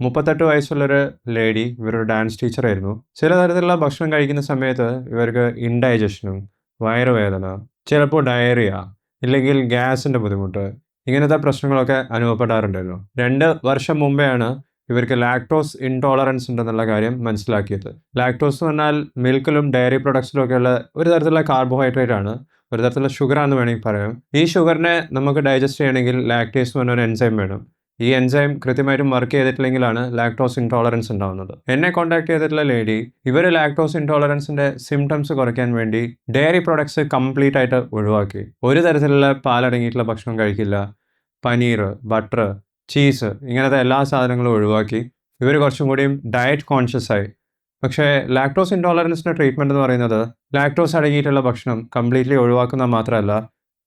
മുപ്പത്തെട്ട് വയസ്സുള്ളൊരു ലേഡി ഇവരൊരു ഡാൻസ് ടീച്ചറായിരുന്നു ചില തരത്തിലുള്ള ഭക്ഷണം കഴിക്കുന്ന സമയത്ത് ഇവർക്ക് ഇൻഡൈജഷനും വയറുവേദന ചിലപ്പോൾ ഡയറിയ ഇല്ലെങ്കിൽ ഗ്യാസിന്റെ ബുദ്ധിമുട്ട് ഇങ്ങനത്തെ പ്രശ്നങ്ങളൊക്കെ അനുഭവപ്പെടാറുണ്ടായിരുന്നു രണ്ട് വർഷം മുമ്പെയാണ് ഇവർക്ക് ലാക്ടോസ് ഇൻടോളറൻസ് ഉണ്ടെന്നുള്ള കാര്യം മനസ്സിലാക്കിയത്. ലാക്ടോസ് എന്ന് പറഞ്ഞാൽ മിൽക്കിലും ഡയറി പ്രൊഡക്ട്സിലും ഒക്കെയുള്ള ഒരു തരത്തിലുള്ള കാർബോഹൈഡ്രേറ്റ് ആണ് ഒരു തരത്തിലുള്ള ഷുഗർ ആണെന്ന് വേണമെങ്കിൽ പറയാം. ഈ ഷുഗറിനെ നമുക്ക് ഡൈജസ്റ്റ് ചെയ്യണമെങ്കിൽ ലാക്ടേസ് എന്ന് പറഞ്ഞ ഒരു എൻസൈം വേണം. ഈ എൻസൈം കൃത്യമായിട്ടും വർക്ക് ചെയ്തിട്ടില്ലെങ്കിലാണ് ലാക്ടോസ് ഇൻടോളറൻസ് ഉണ്ടാവുന്നത്. എന്നെ കോൺടാക്ട് ചെയ്തിട്ടുള്ള ലേഡി ഇവർ ലാക്ടോസ് ഇൻടോളറൻസിന്റെ സിംറ്റംസ് കുറയ്ക്കാൻ വേണ്ടി ഡയറി പ്രോഡക്ട്സ് കംപ്ലീറ്റ് ആയിട്ട് ഒഴിവാക്കി. ഒരു തരത്തിലുള്ള പാലടങ്ങിയിട്ടുള്ള ഭക്ഷണം കഴിക്കില്ല. പനീർ ബട്ടർ ചീസ് ഇങ്ങനത്തെ എല്ലാ സാധനങ്ങളും ഒഴിവാക്കി. ഇവർ കുറച്ചും കൂടിയും ഡയറ്റ് കോൺഷ്യസ് ആയി. പക്ഷേ ലാക്ടോസ് ഇൻടോളറൻസിന്റെ ട്രീറ്റ്മെന്റ് എന്ന് പറയുന്നത് ലാക്ടോസ് അടങ്ങിയിട്ടുള്ള ഭക്ഷണം കംപ്ലീറ്റ്ലി ഒഴിവാക്കുന്ന മാത്രമല്ല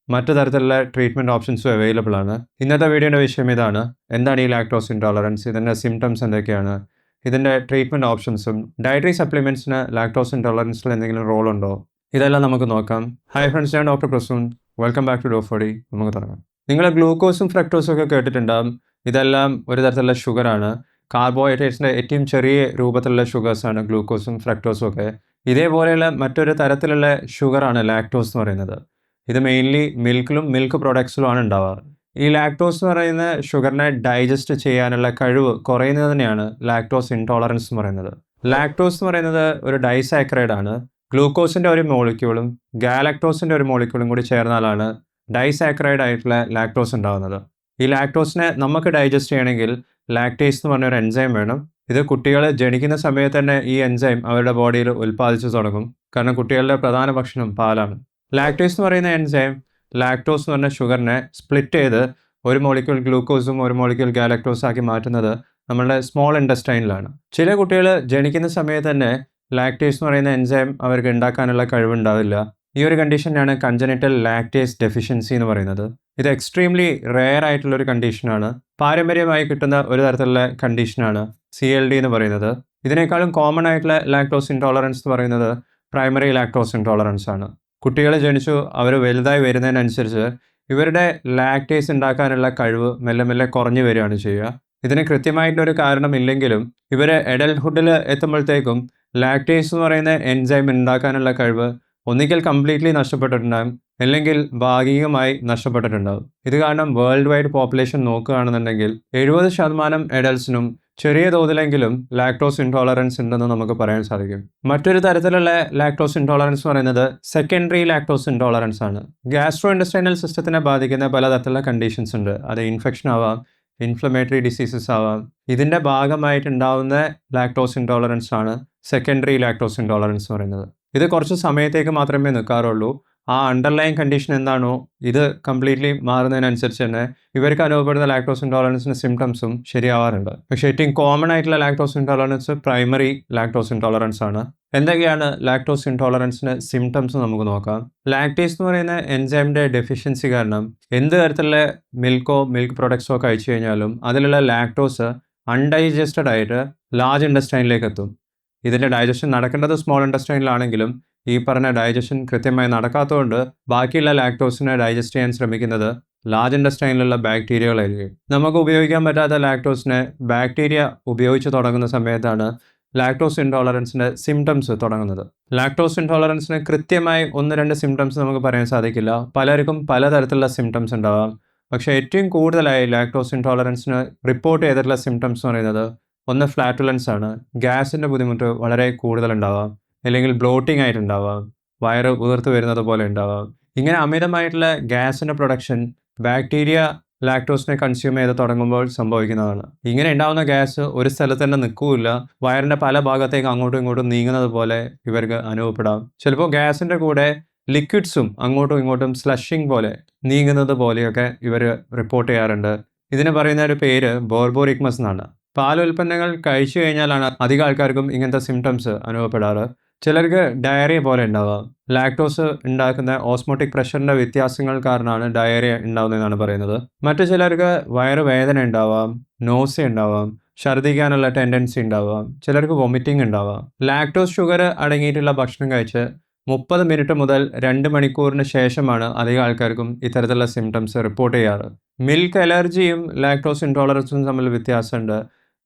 മറ്റു തരത്തിലുള്ള ട്രീറ്റ്മെന്റ് ഓപ്ഷൻസും അവൈലബിൾ ആണ്. ഇന്നത്തെ വീഡിയോയുടെ വിഷയം ഇതാണ്. എന്താണ് ഈ ലാക്ടോസ് ഇൻടോളറൻസ് ഇതിന്റെ സിംറ്റംസ് എന്തൊക്കെയാണ്? ഇതിന്റെ ട്രീറ്റ്മെന്റ് ഓപ്ഷൻസും ഡയറ്ററി സപ്ലിമെന്റ്സിന് ലാക്ടോസ് ഇൻടോളറൻസിൽ എന്തെങ്കിലും റോൾ ഉണ്ടോ? ഇതെല്ലാം നമുക്ക് നോക്കാം. ഹായ് ഫ്രണ്ട്സ് ഞാൻ doctor Prasoon. Welcome back to ഡോഫോഡി നമുക്ക് തുടങ്ങാം. നിങ്ങൾ ഗ്ലൂക്കോസും ഫ്രക്ടോസും ഒക്കെ കേട്ടിട്ടുണ്ടാകും ഇതെല്ലാം ഒരു തരത്തിലുള്ള ഷുഗറാണ് കാർബോഹൈഡ്രേറ്റ്സിന്റെ ഏറ്റവും ചെറിയ രൂപത്തിലുള്ള ഷുഗേഴ്സാണ് ഗ്ലൂക്കോസും ഫ്രക്ടോസും ഒക്കെ. ഇതേപോലെയുള്ള മറ്റൊരു തരത്തിലുള്ള ഷുഗറാണ് ലാക്ടോസ് എന്ന് പറയുന്നത്. ഇത് മെയിൻലി മിൽക്കിലും മിൽക്ക് പ്രൊഡക്ട്സിലുമാണ് ഉണ്ടാവാറ്. ഈ ലാക്ടോസ് എന്ന് പറയുന്ന ഷുഗറിനെ ഡൈജസ്റ്റ് ചെയ്യാനുള്ള കഴിവ് കുറയുന്നത് തന്നെയാണ് ലാക്ടോസ് ഇൻടോളറൻസ് എന്ന് പറയുന്നത്. ലാക്ടോസ് എന്ന് പറയുന്നത് ഒരു ഡൈസാക്രൈഡ് ആണ്. ഗ്ലൂക്കോസിന്റെ ഒരു മോളിക്യൂളും ഗാലക്ടോസിന്റെ ഒരു മോളിക്യൂളും കൂടി ചേർന്നാലാണ് ഡൈസാക്രൈഡ് ആയിട്ടുള്ള ലാക്ടോസ് ഉണ്ടാകുന്നത് ഈ ലാക്ടോസിനെ നമുക്ക് ഡൈജസ്റ്റ് ചെയ്യണമെങ്കിൽ ലാക്ടേസ് എന്ന് പറഞ്ഞൊരു എൻസൈം വേണം. ഇത് കുട്ടികൾ ജനിക്കുന്ന സമയത്ത് തന്നെ ഈ എൻസൈം അവരുടെ ബോഡിയിൽ ഉൽപ്പാദിച്ചു തുടങ്ങും. കാരണം കുട്ടികളുടെ പ്രധാന ഭക്ഷണം പാലാണ്. ലാക്ടേസ് എന്ന് പറയുന്ന എൻസൈം ലാക്ടോസ് എന്ന് പറഞ്ഞ ഷുഗറിനെ സ്പ്ലിറ്റ് ചെയ്ത് ഒരു മോളിക്യൂൾ ഗ്ലൂക്കോസും ഒരു മോളിക്യൂൾ ഗാലക്ടോസ് ആക്കി മാറ്റുന്നത് നമ്മളുടെ സ്മോൾ ഇൻഡസ്റ്റൈനിലാണ് ചില കുട്ടികൾ ജനിക്കുന്ന സമയത്ത് തന്നെ ലാക്ടേസ് എന്ന് പറയുന്ന എൻസൈം അവർക്ക് ഉണ്ടാക്കാനുള്ള കഴിവുണ്ടാവില്ല. ഈ ഒരു കണ്ടീഷനാണ് കഞ്ചനിറ്റൽ ലാക്ടേസ് ഡെഫിഷ്യൻസി എന്ന് പറയുന്നത്. ഇത് എക്സ്ട്രീംലി റെയർ ആയിട്ടുള്ള ഒരു കണ്ടീഷനാണ് പാരമ്പര്യമായി കിട്ടുന്ന ഒരു തരത്തിലുള്ള കണ്ടീഷനാണ് സി എൽ ഡി എന്ന് പറയുന്നത്. ഇതിനേക്കാളും കോമൺ ആയിട്ടുള്ള ലാക്ടോസ് ഇൻടോളറൻസ് എന്ന് പറയുന്നത് പ്രൈമറി ലാക്ടോസ് ഇൻടോളറൻസ് ആണ്. കുട്ടികൾ ജനിച്ചു അവർ വലുതായി വരുന്നതിനനുസരിച്ച് ഇവരുടെ ലാക്ടേസ് ഉണ്ടാക്കാനുള്ള കഴിവ് മെല്ലെ മെല്ലെ കുറഞ്ഞു വരികയാണ് ചെയ്യുക. ഇതിന് കൃത്യമായിട്ടൊരു കാരണമില്ലെങ്കിലും ഇവർ എഡൽഹുഡിൽ എത്തുമ്പോഴത്തേക്കും ലാക്ടേസ് എന്ന് പറയുന്ന എൻസൈം ഉണ്ടാക്കാനുള്ള കഴിവ് ഒന്നിക്കൽ കംപ്ലീറ്റ്ലി നഷ്ടപ്പെട്ടിട്ടുണ്ടാകും അല്ലെങ്കിൽ ഭാഗികമായി നഷ്ടപ്പെട്ടിട്ടുണ്ടാകും. ഇത് കാരണം വേൾഡ് വൈഡ് പോപ്പുലേഷൻ നോക്കുകയാണെന്നുണ്ടെങ്കിൽ എഴുപത് ശതമാനം എഡൽസിനും ചെറിയ തോതിലെങ്കിലും ലാക്ടോസ് ഇൻടോളറൻസ് ഉണ്ടെന്ന് നമുക്ക് പറയാൻ സാധിക്കും. മറ്റൊരു തരത്തിലുള്ള ലാക്ടോസ് ഇൻടോളറൻസ് പറയുന്നത് സെക്കൻഡറി ലാക്ടോസ് ഇൻടോളറൻസ് ആണ്. ഗ്യാസ്ട്രോ ഇൻഡസ്ട്രൈനൽ സിസ്റ്റത്തിനെ ബാധിക്കുന്ന പലതരത്തിലുള്ള കണ്ടീഷൻസ് ഉണ്ട്. അത് ഇൻഫെക്ഷൻ ആവാം ഇൻഫ്ലമേറ്ററി ഡിസീസസ് ആവാം. ഇതിന്റെ ഭാഗമായിട്ടുണ്ടാവുന്ന ലാക്ടോസ് ഇൻടോളറൻസ് ആണ് സെക്കൻഡറി ലാക്ടോസ് ഇൻടോളറൻസ് പറയുന്നത്. ഇത് കുറച്ച് സമയത്തേക്ക് മാത്രമേ നിൽക്കാറുള്ളൂ. ആ അണ്ടർലൈൻ കണ്ടീഷൻ എന്താണോ ഇത് കംപ്ലീറ്റ്ലി മാറുന്നതിനനുസരിച്ച് തന്നെ ഇവർക്ക് അനുഭവപ്പെടുന്ന ലാക്ടോസ് ഇൻടോളറൻസിന്റെ സിംറ്റംസും ശരിയാവാറുണ്ട്. പക്ഷേ ഏറ്റവും കോമൺ ആയിട്ടുള്ള lactose intolerance primary lactose intolerance ആണ്. എന്തൊക്കെയാണ് ലാക്ടോസ് ഇൻടോളറൻസിന്റെ സിംറ്റംസ് നമുക്ക് നോക്കാം. ലാക്ടേസ് എന്ന് പറയുന്ന എൻസൈമിന്റെ ഡെഫിഷ്യൻസി കാരണം എന്ത് തരത്തിലുള്ള മിൽക്കോ മിൽക്ക് പ്രൊഡക്ട്സോ കഴിച്ചു കഴിഞ്ഞാലും അതിലുള്ള ലാക്ടോസ് അൺഡൈജസ്റ്റഡ് ആയിട്ട് ലാർജ് ഇൻഡസ്റ്റൈനിലേക്ക് എത്തും. ഇതിന്റെ ഡൈജഷൻ നടക്കേണ്ടത് സ്മോൾ ഇൻഡസ്ട്രൈനിലാണെങ്കിലും ഈ പറഞ്ഞ ഡൈജഷൻ കൃത്യമായി നടക്കാത്തതുകൊണ്ട് ബാക്കിയുള്ള ലാക്ടോസിനെ ഡൈജസ്റ്റ് ചെയ്യാൻ ശ്രമിക്കുന്നത് ലാർജ് ഇൻഡസ്ട്രൈനിലുള്ള ബാക്ടീരിയകളായിരിക്കും നമുക്ക് ഉപയോഗിക്കാൻ പറ്റാത്ത ലാക്ടോസിനെ ബാക്ടീരിയ ഉപയോഗിച്ച് തുടങ്ങുന്ന സമയത്താണ് ലാക്ടോസ് ഇൻടോളറൻസിന്റെ സിംറ്റംസ് തുടങ്ങുന്നത്. ലാക്ടോസ് ഇൻടോളറൻസിന് കൃത്യമായി ഒന്ന് രണ്ട് സിംറ്റംസ് നമുക്ക് പറയാൻ സാധിക്കില്ല. പലർക്കും പലതരത്തിലുള്ള സിംറ്റംസ് ഉണ്ടാവാം. പക്ഷേ ഏറ്റവും കൂടുതലായി ലാക്ടോസ് ഇൻടോളറൻസിന് റിപ്പോർട്ട് ചെയ്തിട്ടുള്ള സിംറ്റംസ് എന്ന് പറയുന്നത് ഒന്ന് ഫ്ലാറ്റുലൻസ് ആണ്. ഗ്യാസിന്റെ ബുദ്ധിമുട്ട് വളരെ കൂടുതലുണ്ടാവാം. അല്ലെങ്കിൽ ബ്ലോട്ടിംഗ് ആയിട്ടുണ്ടാവാം വയറ് ഉതിർത്ത് വരുന്നത് പോലെ ഉണ്ടാവാം. ഇങ്ങനെ അമിതമായിട്ടുള്ള ഗ്യാസിന്റെ പ്രൊഡക്ഷൻ ബാക്ടീരിയ ലാക്ടോസിനെ കൺസ്യൂം ചെയ്ത് തുടങ്ങുമ്പോൾ സംഭവിക്കുന്നതാണ്. ഇങ്ങനെ ഉണ്ടാകുന്ന ഗ്യാസ് ഒരു സ്ഥലത്ത് തന്നെ നിൽക്കില്ല വയറിന്റെ പല ഭാഗത്തേക്ക് അങ്ങോട്ടും ഇങ്ങോട്ടും നീങ്ങുന്നത് പോലെ ഇവർക്ക് അനുഭവപ്പെടാം. ചിലപ്പോൾ ഗ്യാസിന്റെ കൂടെ ലിക്വിഡ്സും അങ്ങോട്ടും ഇങ്ങോട്ടും സ്ലഷിങ് പോലെ നീങ്ങുന്നത് പോലെയൊക്കെ ഇവർ റിപ്പോർട്ട് ചെയ്യാറുണ്ട്. ഇതിന് പറയുന്ന ഒരു പേര് ബോർബോറിക്മസ് എന്നാണ്. പാലുൽപ്പന്നങ്ങൾ കഴിച്ചു കഴിഞ്ഞാലാണ് അധികം ആൾക്കാർക്കും ഇങ്ങനത്തെ സിംറ്റംസ് അനുഭവപ്പെടാറ്. ചിലർക്ക് ഡയറിയ പോലെ ഉണ്ടാവാം. ലാക്ടോസ് ഉണ്ടാക്കുന്ന ഓസ്മോട്ടിക് പ്രഷറിന്റെ വ്യത്യാസങ്ങൾ കാരണമാണ് ഡയറിയ ഉണ്ടാവുന്നതെന്നാണ് പറയുന്നത്. മറ്റു ചിലർക്ക് വയറ് വേദന ഉണ്ടാവാം നോസ ഉണ്ടാവാം ഛർദ്ദിക്കാനുള്ള ടെൻഡൻസി ഉണ്ടാവാം ചിലർക്ക് വൊമിറ്റിംഗ് ഉണ്ടാവാം. ലാക്ടോസ് ഷുഗർ അടങ്ങിയിട്ടുള്ള ഭക്ഷണം കഴിച്ച് മുപ്പത് മിനിറ്റ് മുതൽ രണ്ട് മണിക്കൂറിന് ശേഷമാണ് അധികം ആൾക്കാർക്കും ഇത്തരത്തിലുള്ള സിംറ്റംസ് റിപ്പോർട്ട് ചെയ്യാറ്. മിൽക്ക് അലർജിയും ലാക്ടോസ് ഇൻടോളറൻസും തമ്മിൽ വ്യത്യാസമുണ്ട്.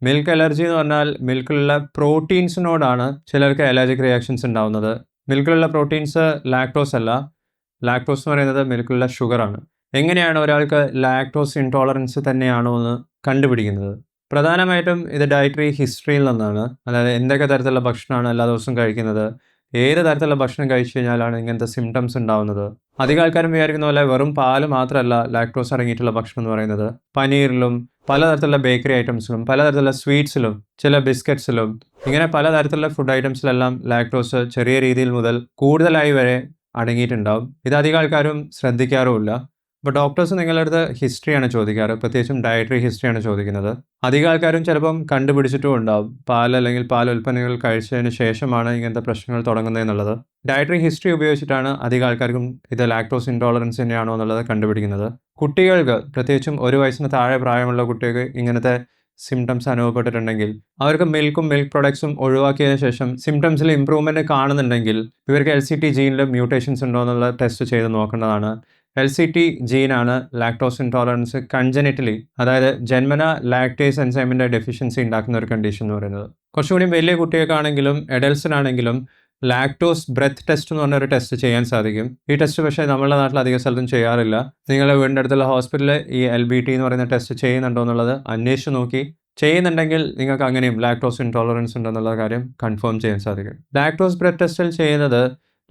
മിൽക്ക് അലർജി എന്ന് പറഞ്ഞാൽ മിൽക്കിലുള്ള പ്രോട്ടീൻസിനോടാണ് ചിലർക്ക് അലർജിക് റിയാക്ഷൻസ് ഉണ്ടാവുന്നത്. മിൽക്കിലുള്ള പ്രോട്ടീൻസ് ലാക്ടോസ് അല്ല. ലാക്ടോസ് എന്ന് പറയുന്നത് മിൽക്കിലുള്ള ഷുഗറാണ് എങ്ങനെയാണ് ഒരാൾക്ക് ലാക്ടോസ് ഇൻടോളറൻസ് തന്നെയാണോ എന്ന് കണ്ടുപിടിക്കുന്നത്? പ്രധാനമായിട്ടും ഇത് ഡയറ്ററി ഹിസ്റ്ററിയിൽ നിന്നാണ്. അതായത് എന്തൊക്കെ തരത്തിലുള്ള ഭക്ഷണമാണ് എല്ലാ ദിവസവും കഴിക്കുന്നത്? ഏത് തരത്തിലുള്ള ഭക്ഷണം കഴിച്ചു കഴിഞ്ഞാലാണ് ഇങ്ങനത്തെ സിംറ്റംസ് ഉണ്ടാവുന്നത്? അധികം ആൾക്കാരും വിചാരിക്കുന്ന പോലെ വെറും പാൽ മാത്രമല്ല ലാക്ടോസ് അടങ്ങിയിട്ടുള്ള ഭക്ഷണം എന്ന് പറയുന്നത്. പനീറിലും പലതരത്തിലുള്ള ബേക്കറി ഐറ്റംസിലും പലതരത്തിലുള്ള സ്വീറ്റ്സിലും ചില ബിസ്ക്കറ്റ്സിലും ഇങ്ങനെ പലതരത്തിലുള്ള ഫുഡ് ഐറ്റംസിലെല്ലാം ലാക്ടോസ് ചെറിയ രീതിയിൽ മുതൽ കൂടുതലായി വരെ അടങ്ങിയിട്ടുണ്ടാവും. ഇത് അധികം ആൾക്കാരും ശ്രദ്ധിക്കാറുമില്ല. അപ്പോൾ ഡോക്ടേഴ്സ് നിങ്ങളുടെ അടുത്ത് ഹിസ്റ്ററിയാണ് ചോദിക്കാറ്. പ്രത്യേകിച്ചും ഡയറ്ററി ഹിസ്റ്ററിയാണ് ചോദിക്കുന്നത്. അധികം ആൾക്കാരും ചിലപ്പം കണ്ടുപിടിച്ചിട്ടും ഉണ്ടാവും. പാൽ അല്ലെങ്കിൽ പാൽ ഉൽപ്പന്നങ്ങൾ കഴിച്ചതിന് ശേഷമാണ് ഇങ്ങനത്തെ പ്രശ്നങ്ങൾ തുടങ്ങുന്നതെന്നുള്ളത് ഡയറ്ററി ഹിസ്റ്ററി ഉപയോഗിച്ചിട്ടാണ് അധികം ആൾക്കാർക്കും ഇത് ലാക്ടോസ് ഇൻടോളറൻസ് തന്നെയാണോ എന്നുള്ളത് കണ്ടുപിടിക്കുന്നത്. കുട്ടികൾക്ക് പ്രത്യേകിച്ചും ഒരു വയസ്സിന് താഴെ പ്രായമുള്ള കുട്ടികൾക്ക് ഇങ്ങനത്തെ സിംറ്റംസ് അനുഭവപ്പെട്ടിട്ടുണ്ടെങ്കിൽ അവർക്ക് മിൽക്കും മിൽക്ക് പ്രൊഡക്ട്സും ഒഴിവാക്കിയതിന് ശേഷം സിംറ്റംസിൽ ഇമ്പ്രൂവ്മെന്റ് കാണുന്നുണ്ടെങ്കിൽ ഇവർക്ക് എൽ സി ടി ജീനിൽ മ്യൂട്ടേഷൻസ് ഉണ്ടോ എന്നുള്ള ടെസ്റ്റ് ചെയ്ത് നോക്കേണ്ടതാണ്. എൽ സി ടി ജീനാണ് ലാക്ടോസ് ഇൻടോളറൻസ് കൺജനിറ്റലി അതായത് ജന്മന ലാക്ടേസ് എൻസൈമിന്റെ ഡെഫിഷ്യൻസി ഉണ്ടാക്കുന്ന ഒരു കണ്ടീഷൻ എന്ന് പറയുന്നത്. കുറച്ചുകൂടി വലിയ കുട്ടികൾക്കാണെങ്കിലും എഡൽസിനാണെങ്കിലും ലാക്ടോസ് ബ്രെത്ത് ടെസ്റ്റ് എന്ന് പറഞ്ഞൊരു ടെസ്റ്റ് ചെയ്യാൻ സാധിക്കും. ഈ ടെസ്റ്റ് പക്ഷേ നമ്മുടെ നാട്ടിൽ അധിക സ്ഥലത്തും ചെയ്യാറില്ല. നിങ്ങളുടെ വീടിന്റെ അടുത്തുള്ള ഹോസ്പിറ്റലിൽ ഈ എൽ ബി ടി എന്ന് പറയുന്ന ടെസ്റ്റ് ചെയ്യുന്നുണ്ടോ എന്നുള്ളത് അന്വേഷിച്ച് നോക്കി. ചെയ്യുന്നുണ്ടെങ്കിൽ നിങ്ങൾക്ക് അങ്ങനെയും ലാക്ടോസ് ഇൻടോളറൻസ് ഉണ്ടെന്നുള്ള കാര്യം കൺഫേം ചെയ്യാൻ സാധിക്കും. ലാക്ടോസ് ബ്രെത്ത് ടെസ്റ്റിൽ ചെയ്യുന്നത്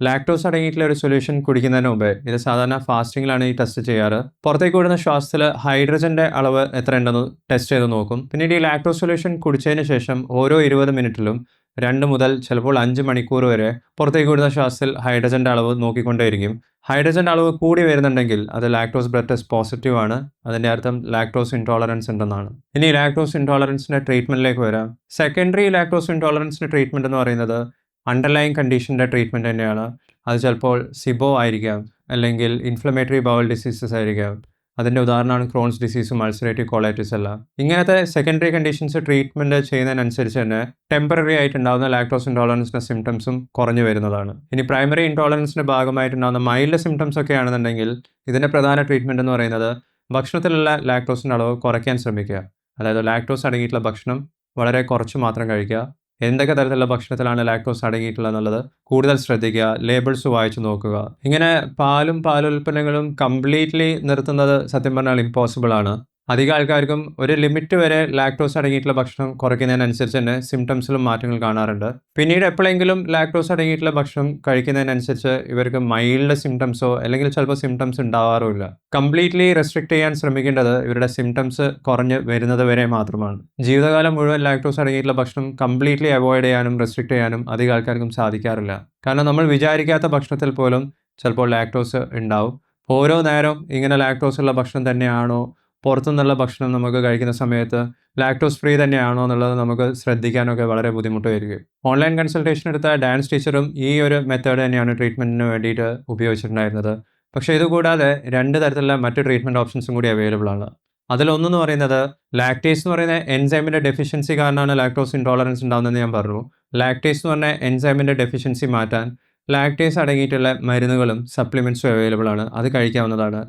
ലാക്ടോസ് അടങ്ങിയിട്ടുള്ള ഒരു സൊല്യൂഷൻ കുടിക്കുന്നതിന് മുമ്പേ ഇത് സാധാരണ ഫാസ്റ്റിങ്ങിലാണ് ഈ ടെസ്റ്റ് ചെയ്യാറ്. പുറത്തേക്ക് വിടുന്ന ശ്വാസത്തിൽ ഹൈഡ്രജന്റെ അളവ് എത്ര ഉണ്ടെന്ന് ടെസ്റ്റ് ചെയ്ത് നോക്കും. പിന്നീട് ഈ ലാക്ടോസ് സൊല്യൂഷൻ കുടിച്ചതിന് ശേഷം ഓരോ ഇരുപത് മിനിറ്റിലും രണ്ട് മുതൽ ചിലപ്പോൾ അഞ്ച് മണിക്കൂർ വരെ പുറത്തേക്ക് വിടുന്ന ശ്വാസത്തിൽ ഹൈഡ്രജന്റെ അളവ് നോക്കിക്കൊണ്ടേയിരിക്കും. ഹൈഡ്രജന്റെ അളവ് കൂടി വരുന്നുണ്ടെങ്കിൽ അത് ലാക്ടോസ് ബ്ലഡ് ടെസ്റ്റ് പോസിറ്റീവ് ആണ്. അതിന്റെ അർത്ഥം ലാക്ടോസ് ഇൻടോളറൻസ് ഉണ്ടെന്നാണ്. ഇനി ലാക്ടോസ് ഇൻടോളറൻസിന്റെ ട്രീറ്റ്മെന്റിലേക്ക് വരാം. സെക്കൻഡറി ലാക്ടോസ് ഇൻടോളറൻസിന്റെ ട്രീറ്റ്മെന്റ് എന്ന് പറയുന്നത് അണ്ടർലൈൻ കണ്ടീഷന്റെ ട്രീറ്റ്മെന്റ് തന്നെയാണ്. അത് ചിലപ്പോൾ സിബോ ആയിരിക്കാം അല്ലെങ്കിൽ ഇൻഫ്ലമേറ്ററി ബൗൾ ഡിസീസസ് ആയിരിക്കാം. അതിന്റെ ഉദാഹരണമാണ് ക്രോൺസ് ഡിസീസും അൾസറേറ്റീവ് കോളൈറ്റിസ് എല്ലാം ഇങ്ങനത്തെ സെക്കൻഡറി കണ്ടീഷൻസ് ട്രീറ്റ്മെന്റ് ചെയ്യുന്നതിനനുസരിച്ച് തന്നെ ടെമ്പററി ആയിട്ടുണ്ടാകുന്ന ലാക്ടോസ് ഇൻടോളറൻസിന്റെ സിംറ്റംസും കുറഞ്ഞു വരുന്നതാണ്. ഇനി പ്രൈമറി ഇൻടോളറൻസിന്റെ ഭാഗമായിട്ടുണ്ടാകുന്ന മൈൽഡ് സിംറ്റംസ് ഒക്കെ ആണെന്നുണ്ടെങ്കിൽ ഇതിന്റെ പ്രധാന ട്രീറ്റ്മെന്റ് എന്ന് പറയുന്നത് ഭക്ഷണത്തിലുള്ള ലാക്ടോസിന്റെ അളവ് കുറയ്ക്കാൻ ശ്രമിക്കുക. അതായത് ലാക്ടോസ് അടങ്ങിയിട്ടുള്ള ഭക്ഷണം വളരെ കുറച്ച് മാത്രം കഴിക്കുക. എന്തൊക്കെ തരത്തിലുള്ള ഭക്ഷണത്തിലാണ് ലാക്ടോസ് അടങ്ങിയിട്ടുള്ളത് എന്നുള്ളത് കൂടുതൽ ശ്രദ്ധിക്കുക ലേബിൾസ് വായിച്ചു നോക്കുക. ഇങ്ങനെ പാലും പാലുൽപ്പന്നങ്ങളും കംപ്ലീറ്റ്ലി നിർത്തുന്നത് സത്യം പറഞ്ഞാൽ ഇമ്പോസിബിൾ ആണ്. അധികം ആൾക്കാർക്കും ഒരു ലിമിറ്റ് വരെ ലാക്ടോസ് അടങ്ങിയിട്ടുള്ള ഭക്ഷണം കുറയ്ക്കുന്നതിനനുസരിച്ച് തന്നെ സിംറ്റംസിലും മാറ്റങ്ങൾ കാണാറുണ്ട്. പിന്നീട് എപ്പോഴെങ്കിലും ലാക്ടോസ് അടങ്ങിയിട്ടുള്ള ഭക്ഷണം കഴിക്കുന്നതിനനുസരിച്ച് ഇവർക്ക് മൈൽഡ് സിംറ്റംസോ അല്ലെങ്കിൽ ചിലപ്പോൾ സിംറ്റംസ് ഉണ്ടാവാറുമില്ല. കംപ്ലീറ്റ്ലി റെസ്ട്രിക്ട് ചെയ്യാൻ ശ്രമിക്കേണ്ടത് ഇവരുടെ സിംറ്റംസ് കുറഞ്ഞ് വരുന്നത് വരെ മാത്രമാണ്. ജീവിതകാലം മുഴുവൻ ലാക്ടോസ് അടങ്ങിയിട്ടുള്ള ഭക്ഷണം കംപ്ലീറ്റ്ലി അവോയ്ഡ് ചെയ്യാനും റെസ്ട്രിക്ട് ചെയ്യാനും അധികം ആൾക്കാർക്കും സാധിക്കാറില്ല. കാരണം നമ്മൾ വിചാരിക്കാത്ത ഭക്ഷണത്തിൽ പോലും ചിലപ്പോൾ ലാക്ടോസ് ഉണ്ടാവും. ഓരോ നേരം ഇങ്ങനെ ലാക്ടോസ് ഉള്ള ഭക്ഷണം തന്നെയാണോ പുറത്തുനിന്നുള്ള ഭക്ഷണം നമുക്ക് കഴിക്കുന്ന സമയത്ത് ലാക്ടോസ് ഫ്രീ തന്നെയാണോ എന്നുള്ളത് നമുക്ക് ശ്രദ്ധിക്കാനൊക്കെ വളരെ ബുദ്ധിമുട്ട് വരികയും ഓൺലൈൻ കൺസൾട്ടേഷൻ എടുത്ത ഡാൻസ് ടീച്ചറും ഈ ഒരു മെത്തേഡ് തന്നെയാണ് ട്രീറ്റ്മെന്റിന് വേണ്ടിയിട്ട് ഉപയോഗിച്ചിട്ടുണ്ടായിരുന്നത്. പക്ഷേ ഇതുകൂടാതെ രണ്ട് തരത്തിലുള്ള മറ്റ് ട്രീറ്റ്മെന്റ് ഓപ്ഷൻസും കൂടി അവൈലബിൾ ആണ്. അതിലൊന്നെന്ന് പറയുന്നത് ലാക്ടേസ് എന്ന് പറയുന്ന എൻസൈമിന്റെ ഡെഫിഷ്യൻസി കാരണമാണ് ലാക്ടോസ് ഇൻടോളറൻസ് ഉണ്ടാകുന്നതെന്ന് ഞാൻ പറഞ്ഞു. ലാക്ടേസ് എന്ന് പറഞ്ഞ എൻസൈമിന്റെ ഡെഫിഷ്യൻസി മാറ്റാൻ ലാക്ടേസ് അടങ്ങിയിട്ടുള്ള മരുന്നുകളും സപ്ലിമെന്റ്സും അവൈലബിൾ ആണ്. അത് കഴിക്കാവുന്നതാണ്.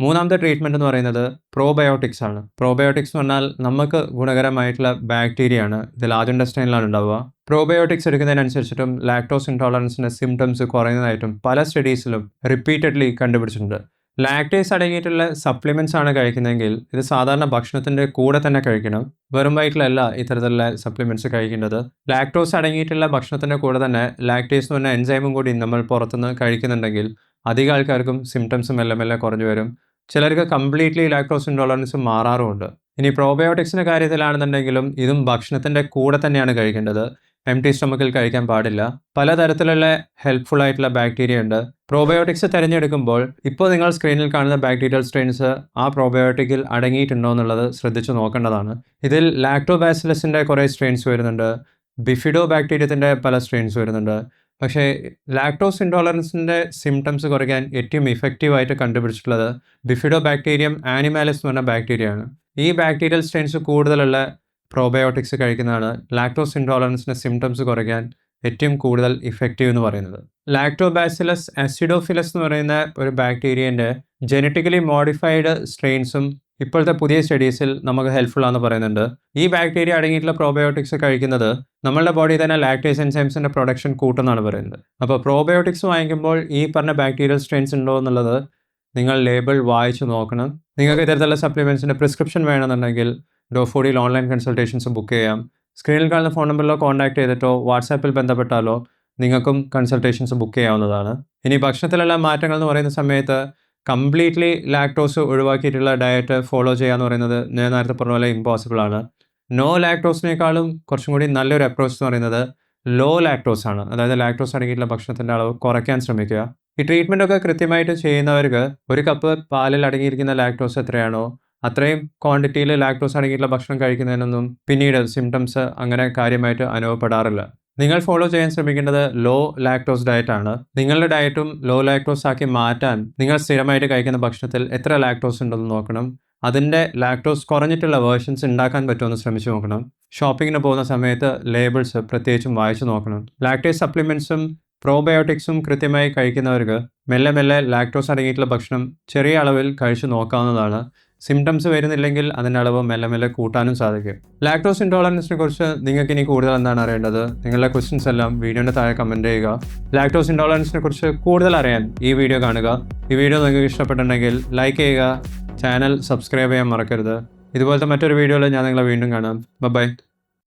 മൂന്നാമത്തെ ട്രീറ്റ്മെന്റ് എന്ന് പറയുന്നത് പ്രോബയോട്ടിക്സ് ആണ്. പ്രോബയോട്ടിക്സ് എന്ന് പറഞ്ഞാൽ നമുക്ക് ഗുണകരമായിട്ടുള്ള ബാക്ടീരിയ ആണ്. ഇത് ലാർജ് ഇൻഡസ്റ്റൈനിലാണ് ഉണ്ടാവുക. പ്രോബയോട്ടിക്സ് എടുക്കുന്നതിനനുസരിച്ചിട്ടും ലാക്ടോസ് ഇൻടോളറൻസിന്റെ സിംറ്റംസ് കുറയുന്നതായിട്ടും പല സ്റ്റഡീസിലും റിപ്പീറ്റഡ്ലി കണ്ടുപിടിച്ചിട്ടുണ്ട്. ലാക്ടേസ് അടങ്ങിയിട്ടുള്ള സപ്ലിമെന്റ്സ് ആണ് കഴിക്കുന്നതെങ്കിൽ ഇത് സാധാരണ ഭക്ഷണത്തിന്റെ കൂടെ തന്നെ കഴിക്കണം. വെറും വയറ്റിലല്ല ഇത്തരത്തിലുള്ള സപ്ലിമെന്റ്സ് കഴിക്കേണ്ടത്. ലാക്ടോസ് അടങ്ങിയിട്ടുള്ള ഭക്ഷണത്തിന്റെ കൂടെ തന്നെ ലാക്ടേസ് എന്ന് പറഞ്ഞ എൻസൈമും കൂടി നമ്മൾ പുറത്തുനിന്ന് കഴിക്കുന്നുണ്ടെങ്കിൽ അധികം ആൾക്കാർക്കും സിംറ്റംസ് മെല്ലെ മെല്ലെ കുറഞ്ഞു വരും. ചിലർക്ക് കംപ്ലീറ്റ്ലി ലാക്ടോസ് ഇൻടോളറൻസ് മാറാറുമുണ്ട്. ഇനി പ്രോബയോട്ടിക്സിന്റെ കാര്യത്തിലാണെന്നുണ്ടെങ്കിലും ഇതും ഭക്ഷണത്തിന്റെ കൂടെ തന്നെയാണ് കഴിക്കേണ്ടത്. എം ടി സ്റ്റൊമക്കിൽ കഴിക്കാൻ പാടില്ല. പലതരത്തിലുള്ള ഹെൽപ്ഫുൾ ആയിട്ടുള്ള ബാക്ടീരിയ ഉണ്ട്. പ്രോബയോട്ടിക്സ് തിരഞ്ഞെടുക്കുമ്പോൾ ഇപ്പോൾ നിങ്ങൾ സ്ക്രീനിൽ കാണുന്ന ബാക്ടീരിയൽ സ്ട്രെയിൻസ് ആ പ്രോബയോട്ടിക്കിൽ അടങ്ങിയിട്ടുണ്ടോ എന്നുള്ളത് ശ്രദ്ധിച്ചു നോക്കേണ്ടതാണ്. ഇതിൽ ലാക്ടോബാസിലസിന്റെ കുറേ സ്ട്രെയിൻസ് വരുന്നുണ്ട്. ബിഫിഡോ ബാക്ടീരിയത്തിന്റെ പല സ്ട്രെയിൻസ് വരുന്നുണ്ട്. പക്ഷേ ലാക്ടോസ് ഇൻടോളറൻസിന്റെ സിംറ്റംസ് കുറയ്ക്കാൻ ഏറ്റവും ഇഫക്റ്റീവായിട്ട് കണ്ടുപിടിച്ചിട്ടുള്ളത് ബിഫിഡോ ബാക്ടീരിയം ആനിമാലിസ് എന്ന് പറഞ്ഞ ബാക്ടീരിയ ആണ്. ഈ ബാക്ടീരിയൽ സ്ട്രെയിൻസ് കൂടുതലുള്ള പ്രോബയോട്ടിക്സ് കഴിക്കുന്നതാണ് ലാക്ടോസ് ഇൻടോളറൻസിന്റെ സിംറ്റംസ് കുറയ്ക്കാൻ ഏറ്റവും കൂടുതൽ ഇഫക്റ്റീവ് എന്ന് പറയുന്നത്. ലാക്ടോബാസിലസ് ആസിഡോഫിലസ് എന്ന് പറയുന്ന ഒരു ബാക്ടീരിയന്റെ ജനറ്റിക്കലി മോഡിഫൈഡ് സ്ട്രെയിൻസും ഇപ്പോഴത്തെ പുതിയ സ്റ്റഡീസിൽ നമുക്ക് ഹെൽപ്ഫുൾ ആണെന്ന് പറയുന്നുണ്ട്. ഈ ബാക്ടീരിയ അടങ്ങിയിട്ടുള്ള പ്രോബയോട്ടിക്സ് കഴിക്കുന്നത് നമ്മളുടെ ബോഡി തന്നെ ലാക്ടേസ് എൻസൈംസിന്റെ പ്രൊഡക്ഷൻ കൂട്ടുന്നാണ് പറയുന്നത്. അപ്പോൾ പ്രോബയോട്ടിക്സ് വാങ്ങിക്കുമ്പോൾ ഈ പറഞ്ഞ ബാക്ടീരിയൽ സ്ട്രെയിൻസ് ഉണ്ടോ എന്നുള്ളത് നിങ്ങൾ ലേബിൾ വായിച്ച് നോക്കണം. നിങ്ങൾക്ക് ഇത്തരത്തിലുള്ള സപ്ലിമെൻസിന്റെ പ്രിസ്ക്രിപ്ഷൻ വേണമെന്നുണ്ടെങ്കിൽ ഡോഫോഡിയിൽ ഓൺലൈൻ കൺസൾട്ടേഷൻസ് ബുക്ക് ചെയ്യാം. സ്ക്രീനിൽ കാണുന്ന ഫോൺ നമ്പറിലോ കോൺടാക്ട് ചെയ്തിട്ടോ വാട്സാപ്പിൽ ബന്ധപ്പെട്ടാലോ നിങ്ങൾക്കും കൺസൾട്ടേഷൻസ് ബുക്ക് ചെയ്യാവുന്നതാണ്. ഇനി ഭക്ഷണത്തിലുള്ള മാറ്റങ്ങൾ എന്ന് പറയുന്ന സമയത്ത് കംപ്ലീറ്റ്ലി ലാക്ടോസ് ഒഴിവാക്കിയിട്ടുള്ള ഡയറ്റ് ഫോളോ ചെയ്യുക എന്ന് പറയുന്നത് ഞാൻ നേരത്തെ പറഞ്ഞ പോലെ ഇമ്പോസിബിൾ ആണ്. നോ ലാക്ടോസിനേക്കാളും കുറച്ചും കൂടി നല്ലൊരു അപ്രോച്ച് എന്ന് പറയുന്നത് ലോ ലാക്ടോസ് ആണ്. അതായത് ലാക്ടോസ് അടങ്ങിയിട്ടുള്ള ഭക്ഷണത്തിന്റെ അളവ് കുറയ്ക്കാൻ ശ്രമിക്കുക. ഈ ട്രീറ്റ്മെന്റ് ഒക്കെ കൃത്യമായിട്ട് ചെയ്യുന്നവർക്ക് ഒരു കപ്പ് പാലിൽ അടങ്ങിയിരിക്കുന്ന ലാക്ടോസ് എത്രയാണോ അത്രയും ക്വാണ്ടിറ്റിയിൽ ലാക്ടോസ് അടങ്ങിയിട്ടുള്ള ഭക്ഷണം കഴിക്കുന്നതിനൊന്നും പിന്നീട് സിംറ്റംസ് അങ്ങനെ കാര്യമായിട്ട് അനുഭവപ്പെടാറില്ല. നിങ്ങൾ ഫോളോ ചെയ്യാൻ ശ്രമിക്കേണ്ടത് ലോ ലാക്ടോസ് ഡയറ്റ് ആണ്. നിങ്ങളുടെ ഡയറ്റും ലോ ലാക്ടോസ് ആക്കി മാറ്റാൻ നിങ്ങൾ സ്ഥിരമായിട്ട് കഴിക്കുന്ന ഭക്ഷണത്തിൽ എത്ര ലാക്ടോസ് ഉണ്ടെന്ന് നോക്കണം. അതിന്റെ ലാക്ടോസ് കുറഞ്ഞിട്ടുള്ള വേർഷൻസ് ഉണ്ടാക്കാൻ പറ്റുമെന്ന് ശ്രമിച്ചു നോക്കണം. ഷോപ്പിങ്ങിന് പോകുന്ന സമയത്ത് ലേബിൾസ് പ്രത്യേകിച്ചും വായിച്ചു നോക്കണം. ലാക്ടേസ് സപ്ലിമെന്റ്സും പ്രോബയോട്ടിക്സും കൃത്യമായി കഴിക്കുന്നവർക്ക് മെല്ലെ മെല്ലെ ലാക്ടോസ് അടങ്ങിയിട്ടുള്ള ഭക്ഷണം ചെറിയ അളവിൽ കഴിച്ചു നോക്കാവുന്നതാണ്. സിംറ്റംസ് വരുന്നില്ലെങ്കിൽ അതിന്റെ അളവ് മെല്ലെ മെല്ലെ കൂട്ടാനും സാധിക്കും. ലാക്ടോസ് ഇൻടോളറൻസിനെ കുറിച്ച് നിങ്ങൾക്ക് ഇനി കൂടുതൽ എന്താണ് അറിയേണ്ടത്? നിങ്ങളുടെ ക്വസ്റ്റ്യൻസ് എല്ലാം വീഡിയോന്റെ താഴെ കമന്റ് ചെയ്യുക. ലാക്ടോസ് ഇൻടോളറൻസിനെ കുറിച്ച് കൂടുതൽ അറിയാൻ ഈ വീഡിയോ കാണുക. ഈ വീഡിയോ നിങ്ങൾക്ക് ഇഷ്ടപ്പെട്ടിട്ടുണ്ടെങ്കിൽ ലൈക്ക് ചെയ്യുക. ചാനൽ സബ്സ്ക്രൈബ് ചെയ്യാൻ മറക്കരുത്. ഇതുപോലത്തെ മറ്റൊരു വീഡിയോയിൽ ഞാൻ നിങ്ങളെ വീണ്ടും കാണാം. ബൈ